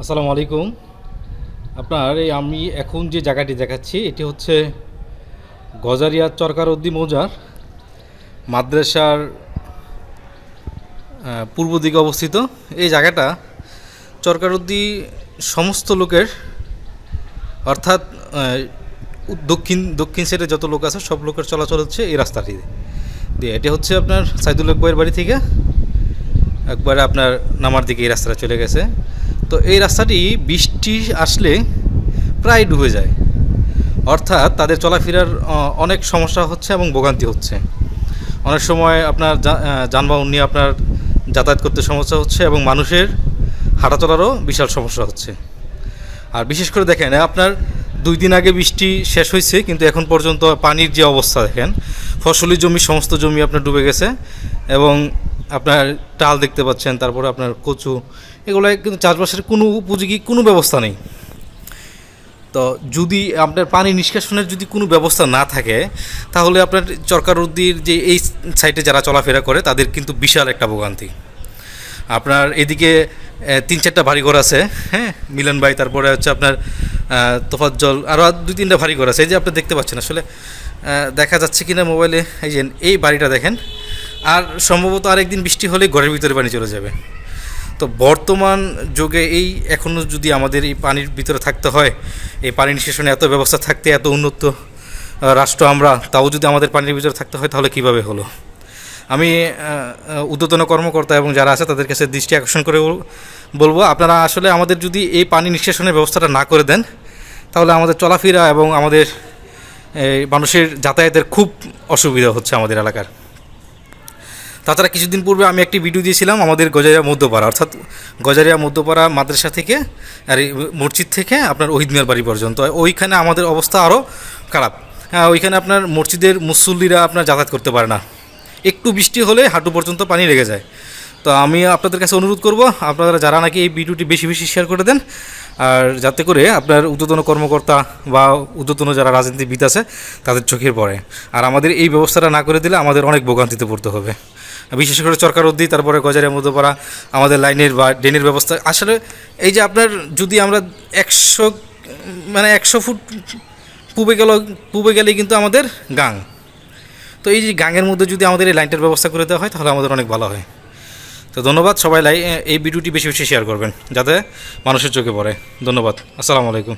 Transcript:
আসসালামু আলাইকুম। আপনার এই আমি এখন যে জায়গাটি দেখাচ্ছি, এটি হচ্ছে গজারিয়া চরকারদ্দি মৌজার মাদ্রাসার পূর্ব দিকে অবস্থিত। এই জায়গাটা চরকারদ্দি সমস্ত লোকের, অর্থাৎ দক্ষিণ দক্ষিণ সাইডে যত লোক আছে, সব লোকের চলাচল হচ্ছে এই রাস্তাটি দিয়ে। এটি হচ্ছে আপনার সাইদুল আকবরের বাড়ি থেকে। একবারে আপনার নামার দিকে এই রাস্তাটা চলে গেছে। তো এই রাস্তাটি বৃষ্টি আসলে প্রায় ডুবে যায়। অর্থাৎ তাদের চলাফেরার অনেক সমস্যা হচ্ছে এবং ভোগান্তি হচ্ছে। অনেক সময় আপনার যানবাহন নিয়ে আপনার যাতায়াত করতে সমস্যা হচ্ছে এবং মানুষের হাঁটা চলারও বিশাল সমস্যা হচ্ছে। আর বিশেষ করে দেখেন, আপনার দুই দিন আগে বৃষ্টি শেষ হয়েছে, কিন্তু এখন পর্যন্ত পানির যে অবস্থা দেখেন, ফসলি জমি, সমস্ত জমি আপনার ডুবে গেছে এবং আপনার টাল দেখতে পাচ্ছেন, তারপরে আপনার কচু, এগুলো কিন্তু চাষবাসের কোনো উপযোগী কোনো ব্যবস্থা নেই। তো যদি আপনার পানি নিষ্কাশনের যদি কোনো ব্যবস্থা না থাকে, তাহলে আপনার চরকারুদ্দির যে এই সাইডে যারা চলাফেরা করে, তাদের কিন্তু বিশাল একটা ভোগান্তি। আপনার এদিকে তিন চারটা ভারী ঘর আছে হ্যাঁ মিলন ভাই তারপরে হচ্ছে আপনার তোফাজ্জল আরও দুই তিনটা ভারী ঘর আছে এই যে আপনি দেখতে পাচ্ছেন আসলে দেখা যাচ্ছে কিনা মোবাইলে এই যে এই বাড়িটা দেখেন। আর সম্ভবত আরেকদিন বৃষ্টি হলে ঘরের ভিতরে পানি চলে যাবে। তো বর্তমান যুগে এই এখনও যদি আমাদের এই পানির ভিতরে থাকতে হয় এই পানি নিষ্কাশনে এত ব্যবস্থা থাকতে এত উন্নত রাষ্ট্র আমরা তাও যদি আমাদের পানির ভিতরে থাকতে হয় তাহলে কীভাবে হলো? আমি আহ, কর্মকর্তা এবং যারা আছে তাদের কাছে দৃষ্টি আকর্ষণ করে বলব আপনারা আসলে আমাদের যদি এই পানি নিষ্কাশনের ব্যবস্থাটা না করে দেন তাহলে আমাদের চলাফেরা এবং আমাদের মানুষের যাতায়াতের খুব অসুবিধা হচ্ছে আমাদের এলাকার। তাছাড়া কিছুদিন পূর্বে আমি একটি ভিডিও দিয়েছিলাম আমাদের গজারিয়া মধ্যপাড়া। অর্থাৎ গজারিয়া মধ্যপাড়া মাদ্রাসা থেকে, আর মসজিদ থেকে আপনার ওহিদ মিয়ার বাড়ি পর্যন্ত। ওইখানে আমাদের অবস্থা আরও খারাপ। হ্যাঁ ওইখানে আপনার মসজিদের মুসল্লিরা আপনার যাতায়াত করতে পারে না। একটু বৃষ্টি হলে হাঁটু পর্যন্ত পানি লেগে যায়। তো আমি আপনাদের কাছে অনুরোধ করব, আপনারা যারা নাকি এই ভিডিওটি বেশি বেশি শেয়ার করে দেন, আর যাতে করে আপনার ঊর্ধ্বতন কর্মকর্তা বা ঊর্ধ্বতন যারা রাজনীতিবিদ আছে, তাদের চোখের পড়ে। আর আমাদের এই ব্যবস্থাটা না করে দিলে আমাদের অনেক ভোগান্তিতে পড়তে হবে। বিশেষ করে চরকার উদ্দি, তারপরে গজারের মধ্যে পড়া আমাদের লাইনের বা ড্রেনের ব্যবস্থা। আসলে এই যে আপনার যদি আমরা একশো মানে একশো ফুট পূবে গেল, পূবে গেলেই কিন্তু আমাদের গাং। তো এই যে গাঙের মধ্যে যদি আমাদের এই লাইনটার ব্যবস্থা করে দেওয়া হয়, তাহলে আমাদের অনেক ভালো হয়। তো ধন্যবাদ সবাই লাই এই ভিডিওটি বেশি বেশি শেয়ার করবেন, যাতে মানুষের চোখে পড়ে। ধন্যবাদ। আসসালামু আলাইকুম।